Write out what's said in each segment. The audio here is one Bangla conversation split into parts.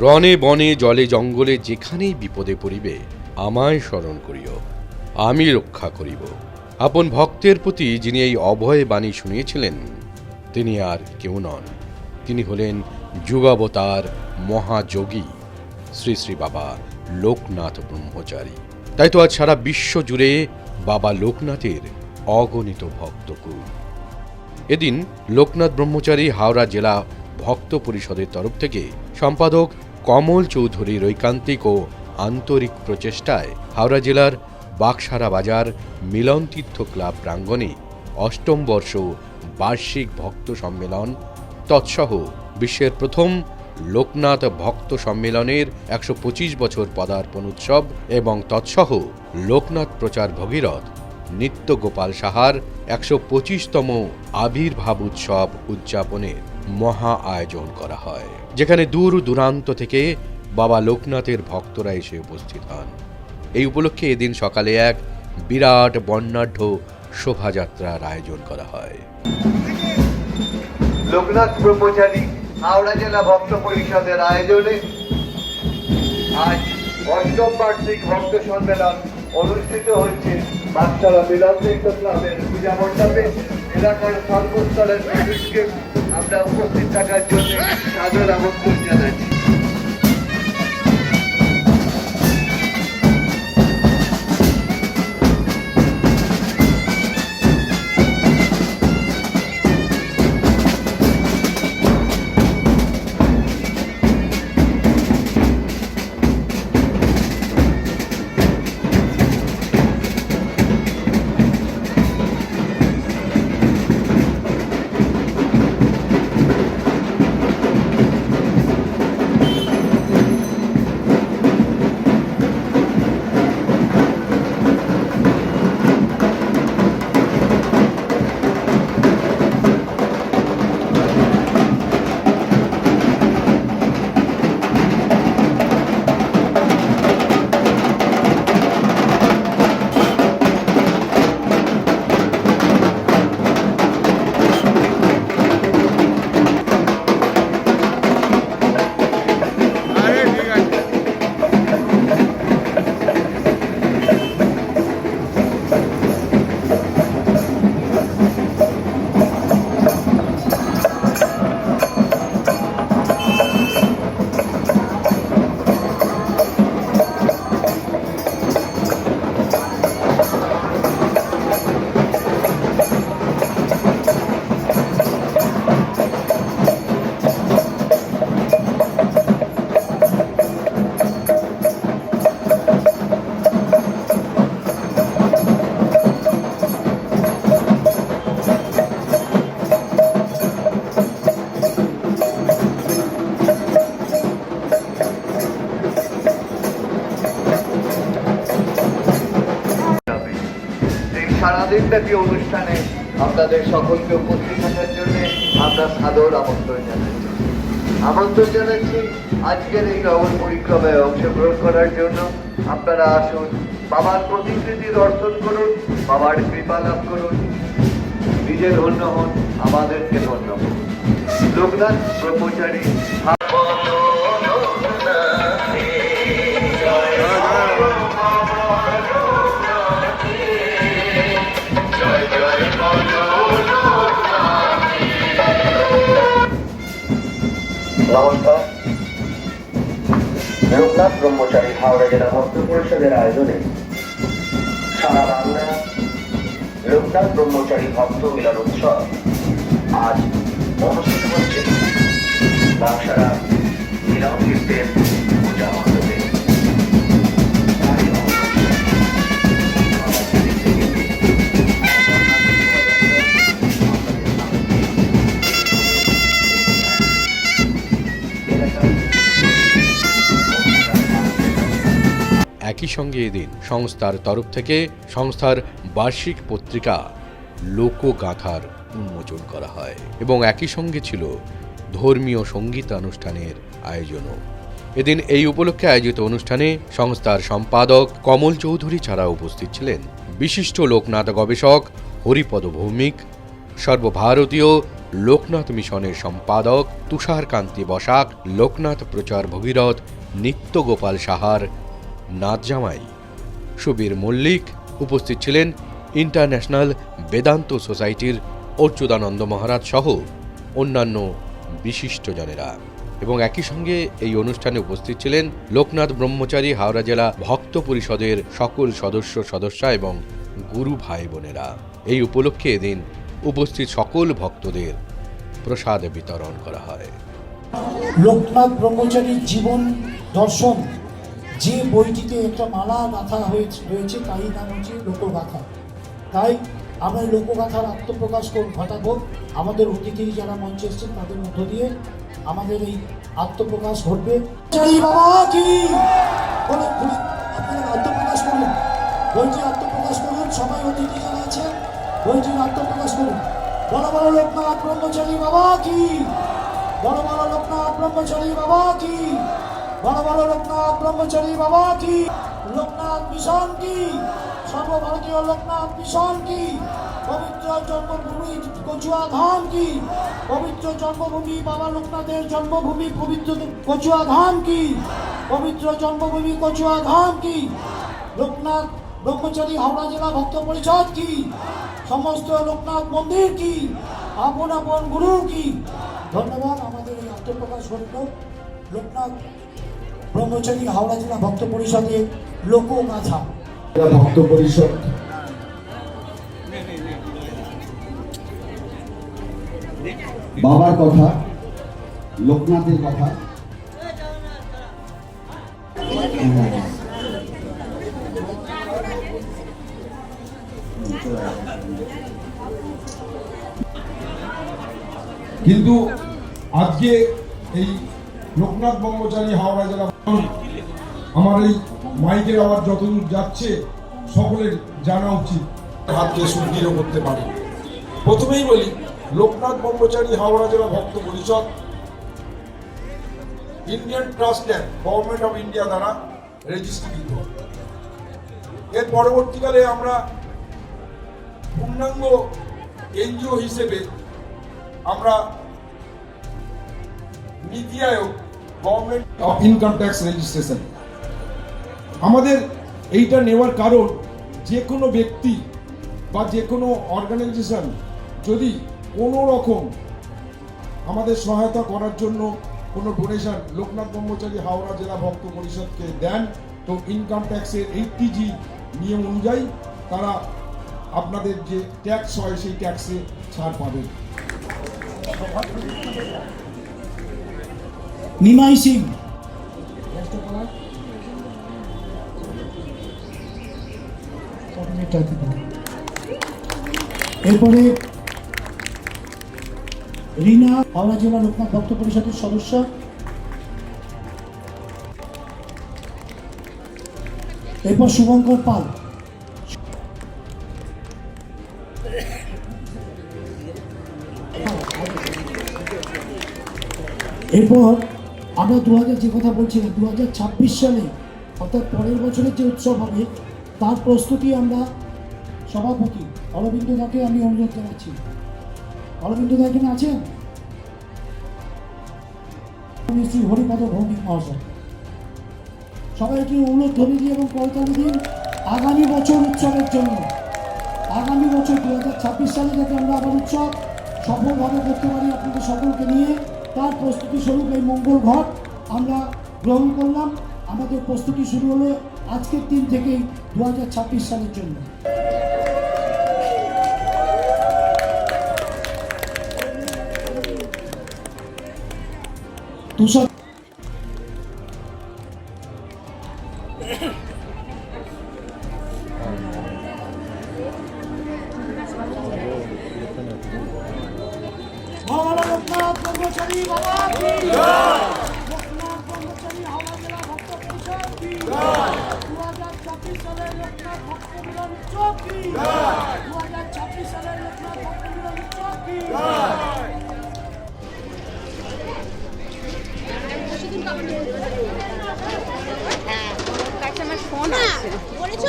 রনে বনে, জলে, জঙ্গলে, যেখানেই বিপদে পড়িবে, আমায় স্মরণ করিও। আমি রক্ষা করিব। আপন ভক্তের প্রতি যিনি এই অভয় বাণী শুনিয়েছিলেন, তিনি আর কেউ নন। তিনি হলেন যুগাবতার মহাযোগী, শ্রী শ্রী বাবা লোকনাথ ব্রহ্মচারী। তাই তো আজ সারা বিশ্ব জুড়ে বাবা লোকনাথের অগণিত ভক্তকুল। এদিন লোকনাথ ব্রহ্মচারী হাওড়া জেলা ভক্ত পরিষদের তরফ থেকে সম্পাদক কমল চৌধুরীর ঐকান্তিক ও আন্তরিক প্রচেষ্টায় হাওড়া জেলার বাকসারা বাজার মিলনতীর্থ ক্লাব প্রাঙ্গণে অষ্টম বর্ষ বার্ষিক ভক্ত সম্মেলন, তৎসহ বিশ্বের প্রথম লোকনাথ ভক্ত সম্মেলনের একশো পঁচিশ বছর পদার্পণ উৎসব এবং তৎসহ লোকনাথ প্রচার ভগীরথ নিত্য গোপাল সাহার একশো পঁচিশতম আবির্ভাব উৎসব উদযাপনের মহা আয়োজন করা হয়। যেখানে দূর দূরান্ত থেকে বাবা লোকনাথের ভক্তরা এসে উপস্থিত হন। এই উপলক্ষে এদিন সকালে এক বিরাট বর্ণাঢ্য শোভাযাত্রার আয়োজন করা হয়। লোকনাথ ব্রহ্মচারী হাওড়া জেলা ভক্ত পরিষদের আয়োজনে আজ অষ্টম বার্ষিক ভক্ত সম্মেলন অনুষ্ঠিত হচ্ছে বাচ্চারা মিলনতীর্থ ক্লাবের পূজা মণ্ডপে। এলাকার সর্বস্তরের মানুষকে আমরা উপস্থিত থাকার জন্য সাদর আমন্ত্রণ জানাচ্ছি। এই সারাদিন ব্যাপী অনুষ্ঠানে আপনাদের সকলকে উপস্থিত থাকার জন্য আমরা সাদর আমন্ত্রণ জানাচ্ছি আমন্ত্রণ জানাচ্ছি আজকের এই নগর পরিক্রমায় অংশগ্রহণ করার জন্য। আপনারা আসুন, বাবার প্রতিকৃতি দর্শন করুন, বাবার কৃপা লাভ করুন। নিজে ধন্য হন, আমাদেরকে ধন্য হন। লোকনাথ ব্রহ্মচারী লোকনাথ ব্রহ্মচারী হাওড়া জেলা ভক্ত পরিষদের আয়োজনে সারা বাংলা লোকনাথ ব্রহ্মচারী ভক্ত মিলন উৎসব আজ অনুষ্ঠিত হচ্ছে। বাক্সারা মিলন তীর্থের একই সঙ্গে এদিন সংস্থার তরফ থেকে সংস্থার বার্ষিক পত্রিকা লোকগাথার উন্মোচন করা হয় এবং একই সঙ্গে ছিল ধর্মীয় সঙ্গীতানুষ্ঠানের আয়োজনও। এদিন এই উপলক্ষে আয়োজিত অনুষ্ঠানে সংস্থার সম্পাদক কমল চৌধুরী ছাড়া উপস্থিত ছিলেন বিশিষ্ট লোকনাথ গবেষক, হরিপদ ভৌমিক, সর্বভারতীয় লোকনাথ মিশনের সম্পাদক তুষার কান্তি বসাক, লোকনাথ প্রচার ভগীরথ নিত্যগোপাল সাহার নাথ জামাই। সুবীর মল্লিক উপস্থিত ছিলেন ইন্টারন্যাশনাল বেদান্ত সোসাইটির অচ্যুতানন্দ মহারাজ সহ অন্যান্য বিশিষ্টজনেরা এবং একই সঙ্গে এই অনুষ্ঠানে উপস্থিত ছিলেন লোকনাথ ব্রহ্মচারী হাওড়া জেলা ভক্ত পরিষদের সকল সদস্য, সদস্যা এবং গুরু ভাই বোনেরা। এই উপলক্ষে এদিন উপস্থিত সকল ভক্তদের প্রসাদ বিতরণ করা হয়। লোকনাথ ব্রহ্মচারীর জীবন দর্শন যে বইটিতে একটা মালা গাথা হয়েছে, রয়েছে তাই নাম হচ্ছে লোকগাথা। তাই আমরা লোকগাথার আত্মপ্রকাশ ঘটাবো। আমাদের অতিথি যারা মঞ্চে এসেছেন, তাদের মধ্য দিয়ে আমাদের এই আত্মপ্রকাশ ঘটবে। বাবা আত্মপ্রকাশ করুন। বইটির আত্মপ্রকাশ করুন, সবাই অতিথি যারা আছে বইটির আত্মপ্রকাশ করুন। বড় বড় লোকনাথ ব্রহ্মচারী বাবা কি? বড় বড় লোকনাথ ব্রহ্মচারী বাবা কি? বড় বড় লোকনাথ ব্রহ্মচারী বাবা কি? লোকনাথ মিশন কি? সর্বভারতীয় লোকনাথ মিশন কি? পবিত্র জন্মভূমি কচুয়া ধাম কি? পবিত্র জন্মভূমি বাবা লোকনাথের জন্মভূমি পবিত্র কচুয়া ধাম কি? পবিত্র জন্মভূমি কচুয়া ধাম কি? লোকনাথ ব্রহ্মচারী হাওড়া জেলা ভক্ত পরিষদ কি? সমস্ত লোকনাথ মন্দির কি? আপন আপন গুরু কি? ধন্যবাদ, আমাদের এই আত্মপ্রকাশ ঘটল লোকনাথ ব্রহ্মচারী হাওড়া জেলা ভক্ত পরিষদের লোকগাথা। ভক্ত পরিষদ। বাবার কথা, লোকনাথের কথা। কিন্তু আজকে এই লোকনাথ ব্রহ্মচারী হাওড়া জেলা আমার এই মাইকের আওয়াজ যতদূর যাচ্ছে, সকলের জানা উচিত। হাতকে সুদৃঢ় করতে পারে। প্রথমেই বলি, লোকনাথ ব্রহ্মচারী হাওড়া জেলা ভক্ত পরিষদ Indian trust and government of India দ্বারা রেজিস্ট্রিকৃত এর পরবর্তীকালে আমরা পূর্ণাঙ্গ এনজিও হিসেবে আমরা NITI Aayog government of income tax registration আমাদের এইটা নেওয়ার কারণ যে কোনো ব্যক্তি বা যে কোনো অর্গানাইজেশন যদি কোনো রকম আমাদের সহায়তা করার জন্য কোনো ডোনেশন লোকনাথ ব্রহ্মচারী হাওড়া জেলা ভক্ত পরিষদকে দেন, তো ইনকাম ট্যাক্সের এইটটি জি নিয়ম অনুযায়ী তারা আপনাদের যে ট্যাক্স হয় সেই ট্যাক্সে ছাড় পাবেন। নিমাই সিং এরপরে রিনা হাওড়া জেলা লোকনাথ ভক্ত পরিষদের সদস্য। এরপর শুভঙ্কর পাল। এরপর আমরা দু হাজার যে কথা বলছিলাম দু হাজার ছাব্বিশ সালে, অর্থাৎ পরের বছরের যে উৎসব হবে, তার প্রস্তুতি আমরা সভাপতি অরবিন্দ দাকে আমি অনুরোধ জানাচ্ছি। অরবিন্দ দা এখানে আছেন? শ্রী হরিপদ ভৌমিক মহাশয়। সবাই একটি অনুরোধ ধরে দিয়ে এবং করতালি দিন আগামী বছর উৎসবের জন্য। আগামী বছর দু হাজার ছাব্বিশ সালে যাতে আমরা আবার উৎসব সফলভাবে করতে পারি আপনাদের সকলকে নিয়ে তার প্রস্তুতি স্বরূপ এই মঙ্গল ঘট আমরা গ্রহণ করলাম। আমাদের প্রস্তুতি শুরু হলো আজকের দিন থেকেই দু হাজার ছাব্বিশ সালের জন্য। তুষার ফোন আছে করেছ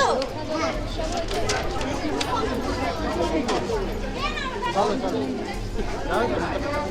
হ্যাঁ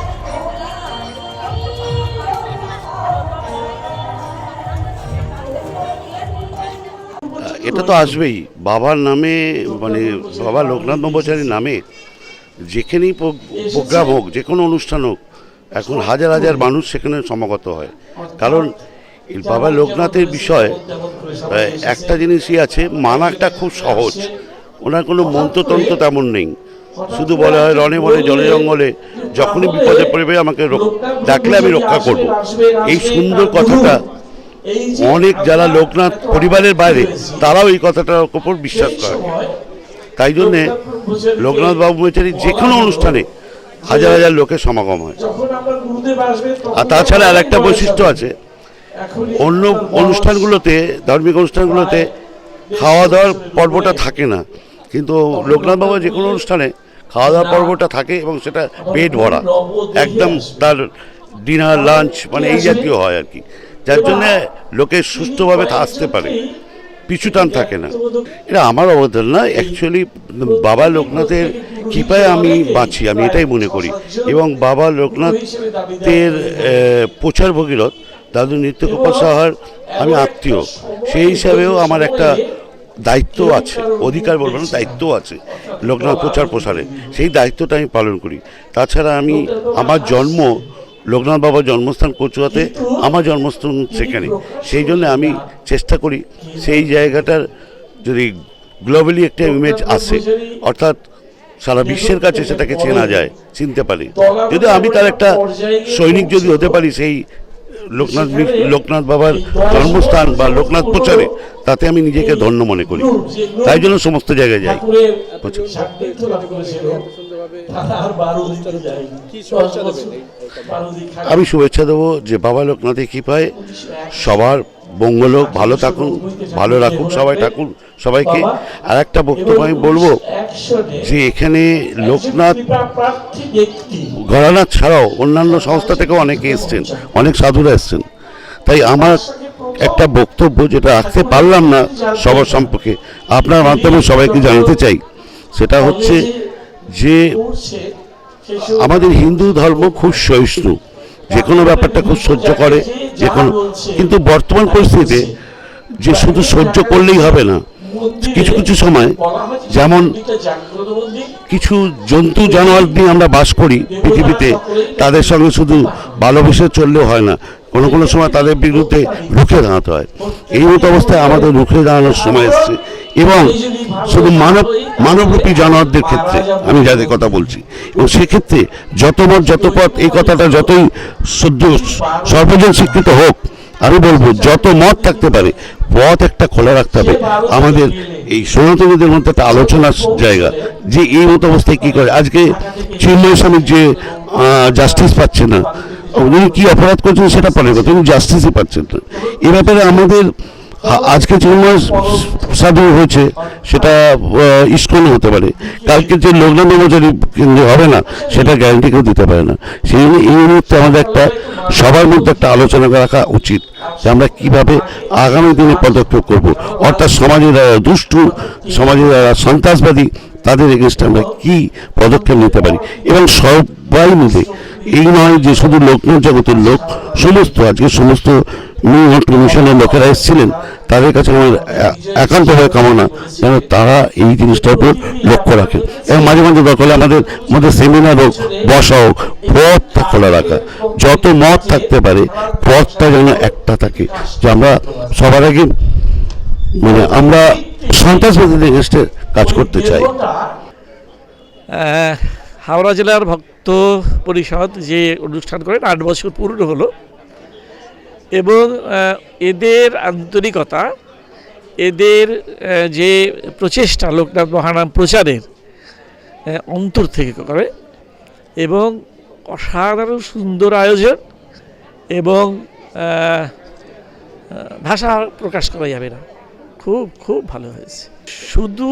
এটা তো আসবেই। বাবার নামে মানে বাবা লোকনাথ ব্রহ্মচারীর নামে যেখানেই প্রো- প্রোগ্রাম হোক, যে কোনো অনুষ্ঠান হোক, এখন হাজার হাজার মানুষ সেখানে সমাগত হয়। কারণ বাবা লোকনাথের বিষয় একটা জিনিসই আছে মানাটা খুব সহজ। ওনার কোনো মন্ত্রতন্ত্র তেমন নেই। শুধু বলা হয় রনে বনে জলে জঙ্গলে, যখনই বিপদে পড়বে আমাকে ডাকলে আমি রক্ষা করব। এই সুন্দর কথাটা অনেক যারা লোকনাথ পরিবারের বাইরে তারাও এই কথাটার উপর বিশ্বাস করে। তাই জন্যে লোকনাথ বাবু মেচারির যে কোনো অনুষ্ঠানে হাজার হাজার লোকের সমাগম হয়। আর তাছাড়া আর একটা বৈশিষ্ট্য আছে। অন্য অনুষ্ঠানগুলোতে ধার্মিক অনুষ্ঠানগুলোতে খাওয়া দাওয়ার পর্বটা থাকে না। কিন্তু লোকনাথ বাবা যে কোনো অনুষ্ঠানে খাওয়া দাওয়ার পর্বটা থাকে এবং সেটা পেট ভরা। একদম তার ডিনার লাঞ্চ মানে এই জাতীয় হয় আর কি। যার জন্য লোকে সুস্থভাবে আসতে পারে। পিছু টান থাকে না। এটা আমার অবদান না অ্যাকচুয়ালি বাবা লোকনাথের কৃপায় আমি বাঁচি আমি এটাই মনে করি। এবং বাবা লোকনাথের প্রচার ভগীরথ দাদু নৃত্যগোপাল সাহার আমি আত্মীয়। সেই হিসাবেও আমার একটা দায়িত্ব আছে অধিকার বলব না দায়িত্ব আছে লোকনাথ প্রচার প্রসারে। সেই দায়িত্বটা আমি পালন করি। তাছাড়া আমি আমার জন্ম লোকনাথ বাবার জন্মস্থান কচুয়াতে আমার জন্মস্থান সেখানে। সেই জন্য আমি চেষ্টা করি সেই জায়গাটার যদি গ্লোবালি একটা ইমেজ আসে অর্থাৎ সারা বিশ্বের কাছে সেটাকে চেনা যায় চিনতে পারি। যদি আমি তার একটা সৈনিক যদি হতে পারি সেই লোকনাথ লোকনাথ বাবার জন্মস্থান বা লোকনাথ প্রচারে তাতে আমি নিজেকে ধন্য মনে করি। তাই জন্য সমস্ত জায়গায় যাই। আমি শুভেচ্ছা দেবো যে বাবা লোকনাথের কৃপায় সবার মঙ্গল হোক ভালো থাকুন ভালো রাখুন সবাই থাকুন সবাইকে আর একটা বক্তব্য আমি বলব যে এখানে লোকনাথ ঘরানাথ ছাড়াও অন্যান্য সংস্থা থেকেও অনেকে এসছেন অনেক সাধুরা এসছেন। তাই আমার একটা বক্তব্য যেটা রাখতে পারলাম না সবার সম্পর্কে আপনার মাধ্যমে সবাইকে জানাতে চাই। সেটা হচ্ছে যে আমাদের হিন্দু ধর্ম খুব সহিষ্ণু। যে কোনো ব্যাপারটা খুব সহ্য করে যে কোনো কিন্তু বর্তমান পরিস্থিতিতে যে শুধু সহ্য করলেই হবে না, কিছু কিছু সময় যেমন কিছু জন্তু জানোয়ার দিয়ে আমরা বাস করি পৃথিবীতে, তাদের সঙ্গে শুধু ভালোবেসে চললেও হয় না। কোনো কোনো সময় তাদের বিরুদ্ধে রুখে দাঁড়াতে হয়। এই মতো অবস্থায় আমাদের রুখে দাঁড়ানোর সময় এসছে। এবং শুধু মানব মানবরূপী জানোয়ারদের ক্ষেত্রে আমি যাদের কথা বলছি। এবং সেক্ষেত্রে যত মত যত পথ এই কথাটা যতই সদ্য সর্বজন স্বীকৃত হোক, আমি বলব, যত মত থাকতে পারে, পথ একটা খোলা রাখতে হবে। আমাদের এই সনাতনীদের মধ্যে একটা আলোচনার জায়গা যে এই মতো অবস্থায় কী করে? আজকে চিন্ময় স্বামীর যে জাস্টিস পাচ্ছে না উনি কি অপরাধ করছেন সেটা পরের কথা উনি জাস্টিসই পাচ্ছেন না এ ব্যাপারে আমাদের আজকে চিন্ময় সাধু হয়েছে, সেটা ইস্কনে হতে পারে। কালকে যে লোকনাথ ব্রহ্মচারী কেন্দ্রে হবে না, সেটা গ্যারান্টি কেউ দিতে পারে না। সেই জন্য এই মুহূর্তে আমাদের একটা সবার মধ্যে একটা আলোচনা রাখা উচিত যে আমরা কীভাবে আগামী দিনে পদক্ষেপ করব। অর্থাৎ সমাজের যারা দুষ্টু, সমাজের যারা সন্ত্রাসবাদী, তাদের এগেনস্টে আমরা কী পদক্ষেপ নিতে পারি? এবং সবাই মিলে এই নয় যে শুধু লোকনাথ জগতের লোক, সমস্ত, আজকে সমস্ত নিউ হট কমিশনের লোকেরা এসেছিলেন। তাদের কাছে আমার একান্তভাবে কামনা, যেন তারা এই জিনিসটার উপর লক্ষ্য রাখেন এবং মাঝে মাঝে দরকার হলে আমাদের মধ্যে সেমিনার হোক, বসা হোক, পথটা খোলা রাখা। যত মত থাকতে পারে, পথটা যেন একটা থাকে। যে আমরা সবার আগে মানে আমরা সন্ত্রাসবাদীদের কাজ করতে চাই। হাওড়া জেলার ভক্ত পরিষদ যে অনুষ্ঠান করেন, আট বছর পূর্ণ হলো এবং এদের আন্তরিকতা, এদের যে প্রচেষ্টা লোকনাথ মহানাম প্রচারের অন্তর থেকে করে এবং অসাধারণ সুন্দর আয়োজন এবং ভাষা প্রকাশ করা যাবে না। খুব খুব ভালো হয়েছে। শুধু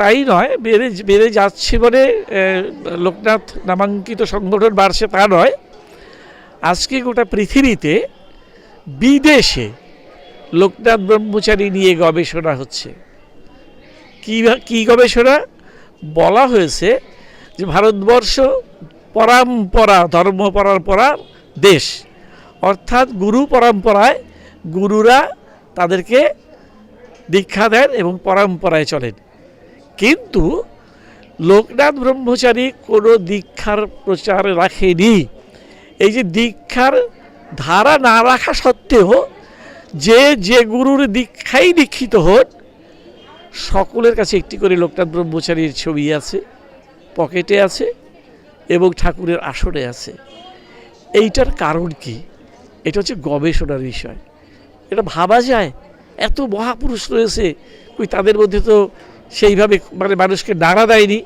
তাই নয়, বেড়ে বেড়ে যাচ্ছে বলে লোকনাথ নামাঙ্কিত সংগঠন বাড়ছে তা নয়। আজকে গোটা পৃথিবীতে বিদেশে লোকনাথ ব্রহ্মচারী নিয়ে গবেষণা হচ্ছে। কী কী গবেষণা? বলা হয়েছে যে ভারতবর্ষ পরম্পরা, ধর্ম পরম্পরার দেশ। অর্থাৎ গুরু পরম্পরায় গুরুরা তাদেরকে দীক্ষা দেন এবং পরম্পরায় চলেন। কিন্তু লোকনাথ ব্রহ্মচারী কোনো দীক্ষার প্রচার রাখেনি। এই যে দীক্ষার ধারা না রাখা সত্ত্বেও যে যে গুরুর দীক্ষাই দীক্ষিত হন, সকলের কাছে একটি করে লোকনাথ ব্রহ্মচারীর ছবি আছে, পকেটে আছে এবং ঠাকুরের আসনে আছে। এইটার কারণ কি? এটা হচ্ছে গবেষণার বিষয়। এটা ভাবা যায় এত মহাপুরুষ রয়েছে ওই তাদের মধ্যে তো সেইভাবে মানে মানুষকে নাড়া দেয়নি।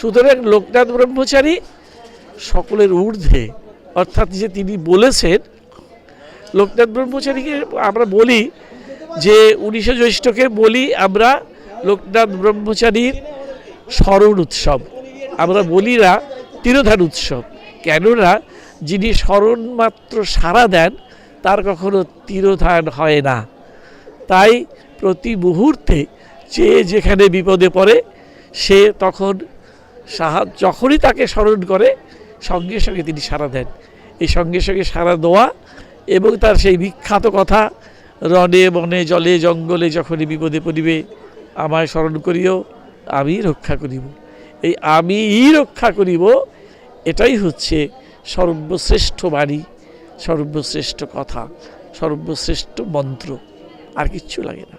সুতরাং লোকনাথ ব্রহ্মচারী সকলের ঊর্ধ্বে, অর্থাৎ যে তিনি বলেছেন, লোকনাথ ব্রহ্মচারীকে আমরা বলি যে উনিশে জ্যৈষ্ঠকে বলি আমরা লোকনাথ ব্রহ্মচারীর স্মরণ উৎসব। আমরা বলি না তিরোধান উৎসব, কেননা যিনি স্মরণ মাত্র সারা দেন, তার কখনো তিরোধান হয় না। তাই প্রতি মুহূর্তে যে যেখানে বিপদে পড়ে, সে তখন সাহা, যখনই তাকে স্মরণ করে, সঙ্গে সঙ্গে তিনি সাড়া দেন। এই সঙ্গে সঙ্গে সাড়া দেওয়া এবং তার সেই বিখ্যাত কথা রনে বনে, জলে, জঙ্গলে যখনই বিপদে পড়িবে, আমায় স্মরণ করিও আমি রক্ষা করিব। এই আমিই রক্ষা করিব, এটাই হচ্ছে সর্বশ্রেষ্ঠ বাণী, সর্বশ্রেষ্ঠ কথা, সর্বশ্রেষ্ঠ মন্ত্র। আর কিচ্ছু লাগে না।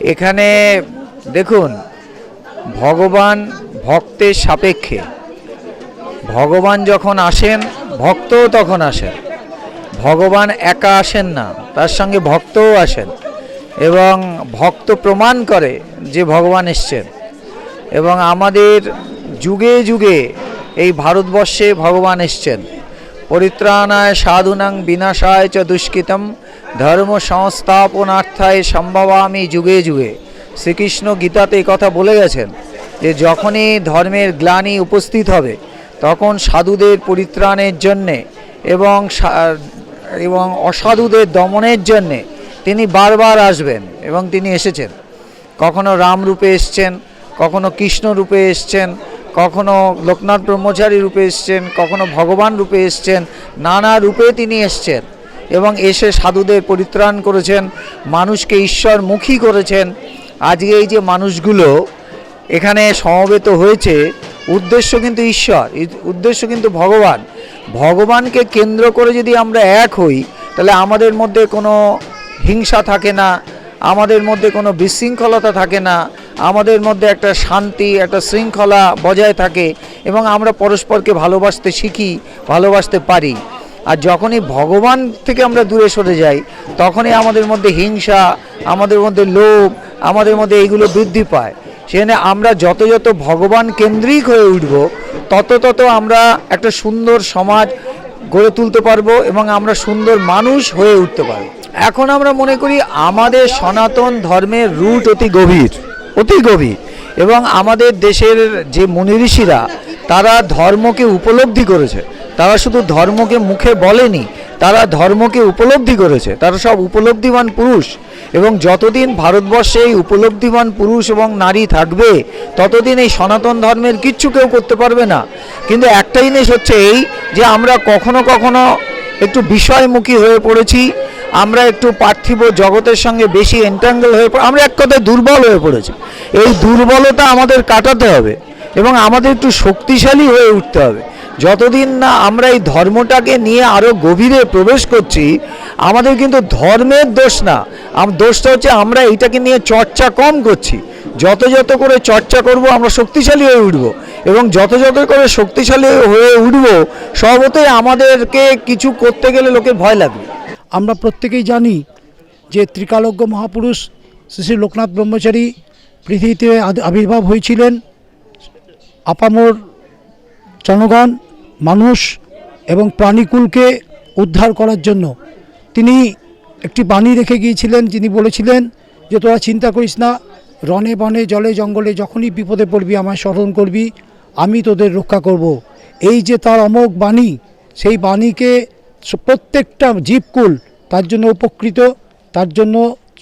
এখানে দেখুন, ভগবান ভক্তের সাপেক্ষে। ভগবান যখন আসেন, ভক্তও তখন আসেন। ভগবান একা আসেন না, তার সঙ্গে ভক্তও আসেন এবং ভক্ত প্রমাণ করে যে ভগবান এসছেন। এবং আমাদের যুগে যুগে এই ভারতবর্ষে ভগবান এসছেন। পরিত্রাণায় সাধুনাং বিনাশায় চ দুষ্কৃতম ধর্ম সংস্থাপনার্থায় সম্ভবামি যুগে যুগে। শ্রীকৃষ্ণ গীতাতে কথা বলে গেছেন যে, যখনই ধর্মের গ্লানি উপস্থিত হবে, তখন সাধুদের পরিত্রাণের জন্যে এবং এবং অসাধুদের দমনের জন্যে তিনি বারবার আসবেন এবং তিনি এসেছেন। কখনো রাম রূপে এসছেন, কখনো কৃষ্ণ রূপে এসছেন, কখনো লোকনাথ ব্রহ্মচারী রূপে এসছেন, কখনো ভগবান রূপে এসছেন, নানা রূপে তিনি এসছেন। এবং এসে সাধুদের পরিত্রাণ করেছেন, মানুষকে ঈশ্বরমুখী করেছেন। আজকে এই যে মানুষগুলো এখানে সমবেত হয়েছে, উদ্দেশ্য কিন্তু ঈশ্বর উদ্দেশ্য কিন্তু ভগবান। ভগবানকে কেন্দ্র করে যদি আমরা এক হই, তাহলে আমাদের মধ্যে কোনো হিংসা থাকে না, আমাদের মধ্যে কোনো বিশৃঙ্খলতা থাকে না, আমাদের মধ্যে একটা শান্তি, একটা শৃঙ্খলা বজায় থাকে এবং আমরা পরস্পরকে ভালোবাসতে শিখি, ভালোবাসতে পারি। আর যখনই ভগবান থেকে আমরা দূরে সরে যাই, তখনই আমাদের মধ্যে হিংসা, আমাদের মধ্যে লোভ, আমাদের মধ্যে এইগুলো বৃদ্ধি পায়। সেখানে আমরা যত যত ভগবান কেন্দ্রিক হয়ে উঠব, তত তত আমরা একটা সুন্দর সমাজ গড়ে তুলতে পারব এবং আমরা সুন্দর মানুষ হয়ে উঠতে পারব। এখন আমরা মনে করি আমাদের সনাতন ধর্মের রুট অতি গভীর অতি গভীর। এবং আমাদের দেশের যে মুনি ঋষিরা, তারা ধর্মকে উপলব্ধি করেছে। তারা শুধু ধর্মকে মুখে বলেনি, তারা ধর্মকে উপলব্ধি করেছে। তারা সব উপলব্ধিবান পুরুষ। এবং যতদিন ভারতবর্ষে এই উপলব্ধিবান পুরুষ এবং নারী থাকবে, ততদিন এই সনাতন ধর্মের কিচ্ছু কেউ করতে পারবে না। কিন্তু একটা জিনিস হচ্ছে এই যে আমরা কখনো কখনো একটু বিষয়মুখী হয়ে পড়েছি, আমরা একটু পার্থিব জগতের সঙ্গে বেশি এন্টাঙ্গেল হয়ে পড়ে, আমরা এক কথায় দুর্বল হয়ে পড়েছি। এই দুর্বলতা আমাদের কাটাতে হবে এবং আমাদের একটু শক্তিশালী হয়ে উঠতে হবে। যতদিন না আমরা এই ধর্মটাকে নিয়ে আরও গভীরে প্রবেশ করছি, আমাদের কিন্তু ধর্মের দোষ না। দোষটা হচ্ছে আমরা এইটাকে নিয়ে চর্চা কম করছি। যত যত করে চর্চা করব, আমরা শক্তিশালী হয়ে উঠব। এবং যত যত করে শক্তিশালী হয়ে উঠব, সর্বতই আমাদেরকে কিছু করতে গেলে লোকের ভয় লাগবে। আমরা প্রত্যেকেই জানি যে ত্রিকালজ্ঞ মহাপুরুষ শ্রী শ্রী লোকনাথ ব্রহ্মচারী পৃথিবীতে আবির্ভাব হয়েছিলেন। আপামোর জনগণ মানুষ এবং প্রাণীকুলকে উদ্ধার করার জন্য তিনি একটি বাণী রেখে গিয়েছিলেন, যিনি বলেছিলেন যে, তোরা চিন্তা করিস না, রনে বনে, জলে, জঙ্গলে যখনই বিপদে পড়বি, আমায় স্মরণ করবি, আমি তোদের রক্ষা করব। এই যে তার অমোঘ বাণী, সেই বাণীকে প্রত্যেকটা জীবকুল তার জন্য উপকৃত, তার জন্য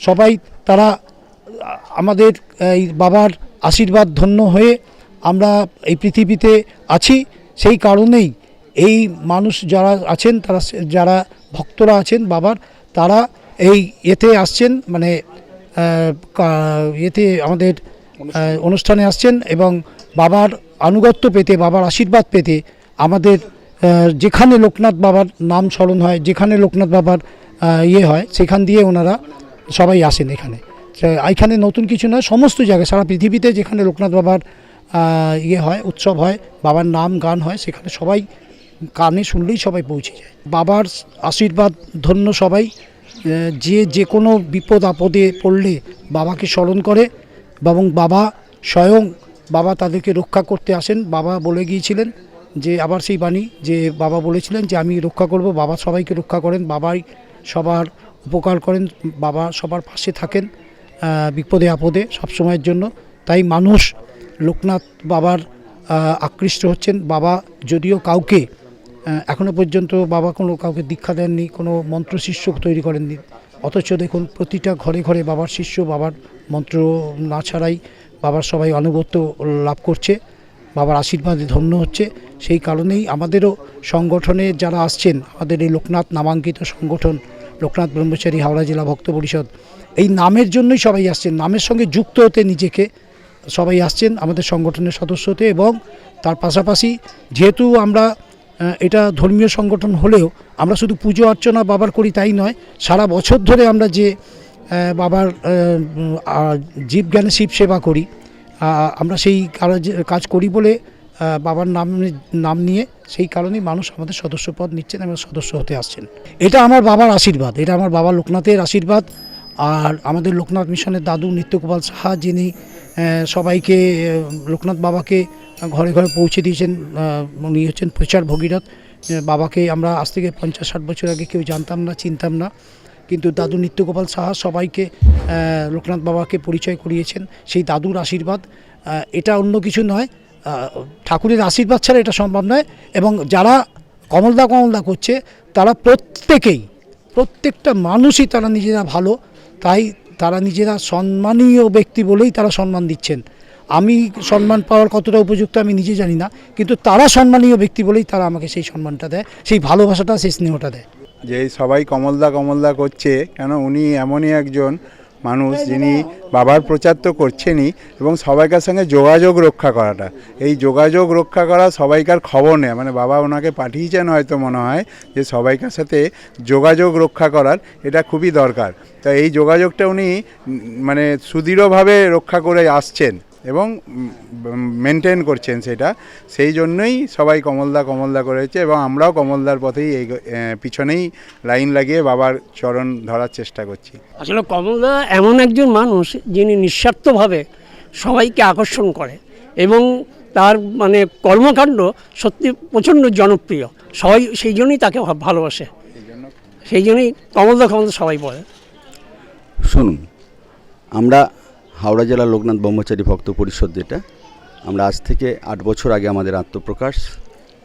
সবাই তারা আমাদের এই বাবার আশীর্বাদ ধন্য হয়ে আমরা এই পৃথিবীতে আছি সেই কারণেই এই মানুষ যারা আছেন, তারা যারা ভক্তরা আছেন, বাবার, তারা এই এতে আসছেন মানে এতে আমাদের অনুষ্ঠানে আসছেন এবং বাবার আনুগত্য পেতে, বাবার আশীর্বাদ পেতে আমাদের যেখানে লোকনাথ বাবার নাম স্মরণ হয়, যেখানে লোকনাথ বাবার ইয়ে হয়, সেখান দিয়ে ওনারা সবাই আসেন এখানে। এখানে নতুন কিছু নয়, সমস্ত জায়গায়, সারা পৃথিবীতে যেখানে লোকনাথ বাবার ইয়ে হয়, উৎসব হয়, বাবার নাম গান হয়, সেখানে সবাই কানে শুনলেই সবাই পৌঁছে যায়। বাবার আশীর্বাদ, ধন্য সবাই যে যে কোনো বিপদ আপদে পড়লে বাবাকে স্মরণ করে এবং বাবা স্বয়ং বাবা তাদেরকে রক্ষা করতে আসেন। বাবা বলে গিয়েছিলেন যে, আবার সেই বাণী যে বাবা বলেছিলেন যে, আমি রক্ষা করব, বাবা সবাইকে রক্ষা করেন, বাবাই সবার উপকার করেন, বাবা সবার পাশে থাকেন বিপদে আপদে সব সময়ের জন্য। তাই মানুষ লোকনাথ বাবার আকৃষ্ট হচ্ছেন। বাবা যদিও কাউকে আহ, এখনও পর্যন্ত বাবা কোনো কাউকে দীক্ষা দেননি কোনো মন্ত্র শিষ্য তৈরি করেননি। অথচ দেখুন প্রতিটা ঘরে ঘরে বাবার শিষ্য বাবার মন্ত্র না ছাড়াই বাবার সবাই আনুগত্য লাভ করছে বাবার আশীর্বাদে ধন্য হচ্ছে। সেই কারণেই আমাদেরও সংগঠনে যারা আসছেন আমাদের এই লোকনাথ নামাঙ্কিত সংগঠন লোকনাথ ব্রহ্মচারী হাওড়া জেলা ভক্ত পরিষদ এই নামের জন্যই সবাই আসছেন। নামের সঙ্গে যুক্ত হতে নিজেকে সবাই আসছেন আমাদের সংগঠনের সদস্য হতে এবং তার পাশাপাশি যেহেতু আমরা এটা ধর্মীয় সংগঠন হলেও আমরা শুধু পুজো অর্চনা বাবার করি তাই নয়, সারা বছর ধরে আমরা যে বাবার জীব জ্ঞানে শিব সেবা করি আমরা সেই কাজ করি বলে বাবার নাম নাম নিয়ে সেই কারণেই মানুষ আমাদের সদস্যপদ নিচ্ছেন এবং সদস্য হতে আসছেন। এটা আমার বাবার আশীর্বাদ, এটা আমার বাবা লোকনাথের আশীর্বাদ, আর আমাদের লোকনাথ মিশনের দাদু নিত্যগোপাল সাহা যিনি সবাইকে লোকনাথ বাবাকে ঘরে ঘরে পৌঁছে দিয়েছেন উনি হচ্ছেন প্রচার ভগীরথ। বাবাকে আমরা আজ থেকে পঞ্চাশ ষাট বছর আগে কেউ জানতাম না, চিনতাম না। কিন্তু দাদু নিত্যগোপাল সাহা সবাইকে লোকনাথ বাবাকে পরিচয় করিয়েছেন। সেই দাদুর আশীর্বাদ এটা অন্য কিছু নয় ঠাকুরের আশীর্বাদ ছাড়া এটা সম্ভব নয়। এবং যারা কমলদা কমলদা করছে, তারা প্রত্যেকেই, প্রত্যেকটা মানুষই তারা নিজেরা ভালো, তাই তারা নিজেরা সম্মানীয় ব্যক্তি বলেই তারা সম্মান দিচ্ছেন। আমি সম্মান পাওয়ার কতটা উপযুক্ত আমি নিজে জানি না, কিন্তু তারা সম্মানীয় ব্যক্তি বলেই তারা আমাকে সেই সম্মানটা দেয়, সেই ভালোবাসাটা, সেই স্নেহটা দেয়। যে সবাই কমলদা কমলদা করছে, কেন উনি এমনই একজন মানুষ যিনি বাবার প্রচার তো করছেনই এবং সবাইকার সঙ্গে যোগাযোগ রক্ষা করাটা। এই যোগাযোগ রক্ষা করা সবাইকার খবর নেয়। মানে বাবা ওনাকে পাঠিয়েছেন হয়তো মনে হয় যে সবাইকার সাথে যোগাযোগ রক্ষা করার এটা খুবই দরকার। তা এই যোগাযোগটা উনি মানে সুদৃঢ়ভাবে রক্ষা করে আসছেন। এবং মেনটেন করছেন সেটা। সেই জন্যই সবাই কমলদা কমলদা করেছে এবং আমরাও কমলদার পথেই এই পিছনেই লাইন লাগিয়ে বাবার চরণ ধরার চেষ্টা করছি। আসলে কমলদা এমন একজন মানুষ যিনি নিঃস্বার্থভাবে সবাইকে আকর্ষণ করে এবং তার মানে কর্মকাণ্ড সত্যি প্রচণ্ড জনপ্রিয়। সবাই সেই জন্যই তাকে ভালোবাসে। সেই জন্যই কমলদা কমলদা সবাই বলে। শুনুন আমরা হাওড়া জেলা লোকনাথ ব্রহ্মচারী ভক্ত পরিষদ যেটা, আমরা আজ থেকে আট বছর আগে আমাদের আত্মপ্রকাশ।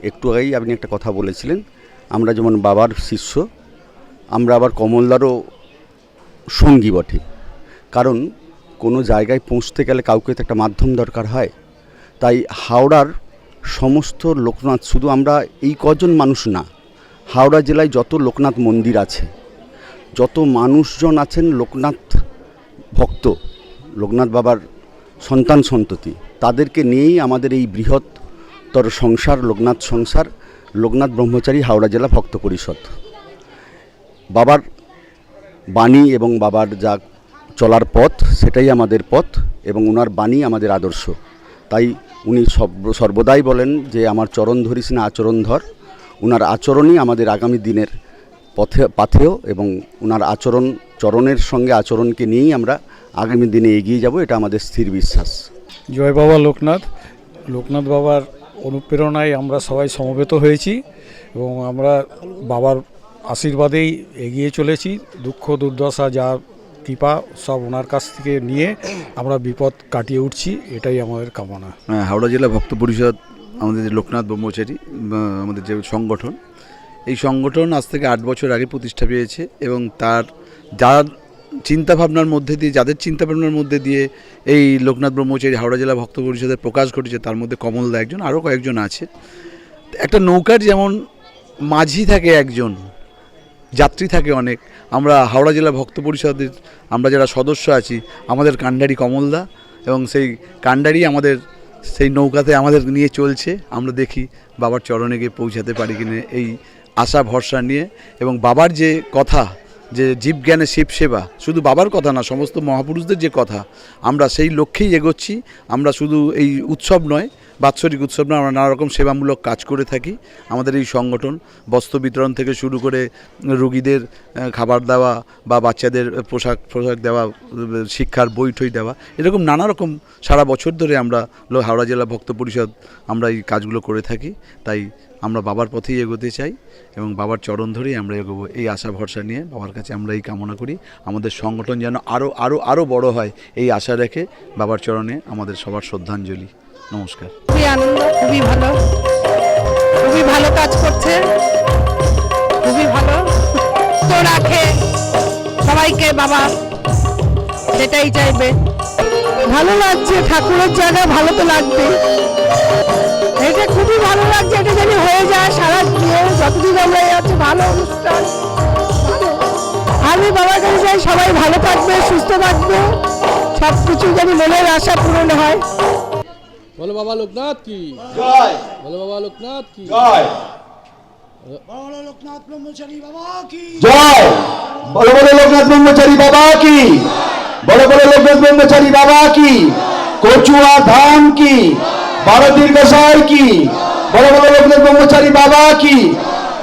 একটু আগেই আপনি একটা কথা বলেছিলেন, আমরা যেমন বাবার শিষ্য, আমরা আবার কমলদারও সঙ্গী বটে। কারণ কোনো জায়গায় পৌঁছতে গেলে কাউকে তো একটা মাধ্যম দরকার হয়। তাই হাওড়ার সমস্ত লোকনাথ, শুধু আমরা এই কজন মানুষ না, হাওড়া জেলায় যত লোকনাথ মন্দির আছে, যত মানুষজন আছেন লোকনাথ ভক্ত লোকনাথ বাবার সন্তান সন্ততি, তাদেরকে নিয়েই আমাদের এই বৃহত্তর সংসার, লোকনাথ সংসার, লোকনাথ ব্রহ্মচারী হাওড়া জেলা ভক্ত পরিষদ। বাবার বাণী এবং বাবার যা চলার পথ, সেটাই আমাদের পথ এবং ওনার বাণী আমাদের আদর্শ। তাই উনি সর্ব- সর্বদাই বলেন যে, আমার চরণ ধরিস না আচরণ ধর। ওনার আচরণই আমাদের আগামী দিনের পথে, পাথেয় এবং ওনার আচরণ, চরণের সঙ্গে আচরণকে নিয়েই আমরা আগামী দিনে এগিয়ে যাব এটা আমাদের স্থির বিশ্বাস। জয় বাবা লোকনাথ। লোকনাথ বাবার অনুপ্রেরণায় আমরা সবাই সমবেত হয়েছি এবং আমরা বাবার আশীর্বাদেই এগিয়ে চলেছি। দুঃখ দুর্দশা যা কৃপা সব ওনার কাছ থেকে নিয়ে আমরা বিপদ কাটিয়ে উঠছি এটাই আমাদের কামনা। হ্যাঁ, হাওড়া জেলা ভক্ত পরিষদ আমাদের যে লোকনাথ ব্রহ্মচারী আমাদের যে সংগঠন এই সংগঠন আজ থেকে আট বছর আগে প্রতিষ্ঠা পেয়েছে এবং তার যার চিন্তাভাবনার মধ্যে দিয়ে, যাদের চিন্তাভাবনার মধ্যে দিয়ে এই লোকনাথ ব্রহ্মচারী হাওড়া জেলা ভক্ত পরিষদের প্রকাশ ঘটেছে, তার মধ্যে কমলদা একজন, আরও কয়েকজন আছে। একটা নৌকার যেমন মাঝি থাকে একজন, যাত্রী থাকে অনেক। আমরা হাওড়া জেলা ভক্ত পরিষদের, আমরা যারা সদস্য আছি, আমাদের কান্ডারি কমলদা এবং সেই কান্ডারি আমাদের, সেই নৌকাতে আমাদের নিয়ে চলছে। আমরা দেখি বাবার চরণে গিয়ে পৌঁছাতে পারি কিনা, এই আশা, ভরসা নিয়ে। এবং বাবার যে কথা যে জীব জ্ঞানে শিব সেবা, শুধু বাবার কথা না, সমস্ত মহাপুরুষদের যে কথা, আমরা সেই লক্ষ্যেই এগোচ্ছি, আমরা শুধু এই উৎসব নয় বাৎসরিক উৎসব আমরা নানা রকম সেবামূলক কাজ করে থাকি। আমাদের এই সংগঠন বস্ত্র বিতরণ থেকে শুরু করে রুগীদের খাবার দেওয়া বা বাচ্চাদের পোশাক পোশাক দেওয়া, শিক্ষার বই ঠই দেওয়া, এরকম নানা রকম সারা বছর ধরে আমরা হাওড়া জেলা ভক্ত পরিষদ আমরা এই কাজগুলো করে থাকি। তাই আমরা বাবার পথেই এগোতে চাই এবং বাবার চরণ ধরেই আমরা এগোবো। এই আশা ভরসা নিয়ে বাবার কাছে আমরা এই কামনা করি। আমাদের সংগঠন যেন আরও আরও আরও বড় হয়, এই আশা রেখে বাবার চরণে আমাদের সবার শ্রদ্ধাঞ্জলি। নমস্কার। খুবই আনন্দ, খুবই ভালো। খুবই ভালো কাজ করছে। খুবই ভালো। তো রাখে। সবাইকে বাবা, সেটাই চাইবে। ভালো লাগছে, ঠাকুরের জায়গা ভালো তো লাগবে এটা খুবই ভালো লাগছে, এটা যদি হয়ে যায় সারা দিয়ে। যতদিন আমরা হচ্ছে ভালো অনুষ্ঠান। আমি বাবার কাছে চাই সবাই ভালো থাকবে, সুস্থ থাকবে। সব কিছু মনের আশা পূরণ হয়। বলো বাবা লোকনাথ কি জয় বলো বাবা লোকনাথ কি জয় বড় লোকনাথ ব্রহ্মচারী বাবা কি জয় বড় বড় লোকনাথ ব্রহ্মচারী বাবা কি বড় বড় লোকনাথ ব্রহ্মচারী বাবা কি কচুয়া ধাম কি ভারতীর গোসাই কি বড় বড় লোকনাথ ব্রহ্মচারী বাবা কি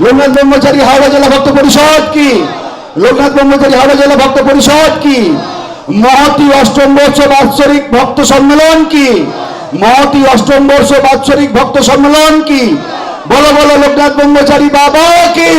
লোকনাথ ব্রহ্মচারী হাওড়া জেলা ভক্ত পরিষদ কি লোকনাথ ব্রহ্মচারী হাওড়া জেলা ভক্ত পরিষদ কি মহতি অষ্টম বর্ষ বাৎসরিক ভক্ত সম্মেলন কি মহতি অষ্টম বর্ষ বাৎসরিক ভক্ত সম্মেলন কি? বলো বলো লোকনাথ ব্রহ্মচারী বাবা কি?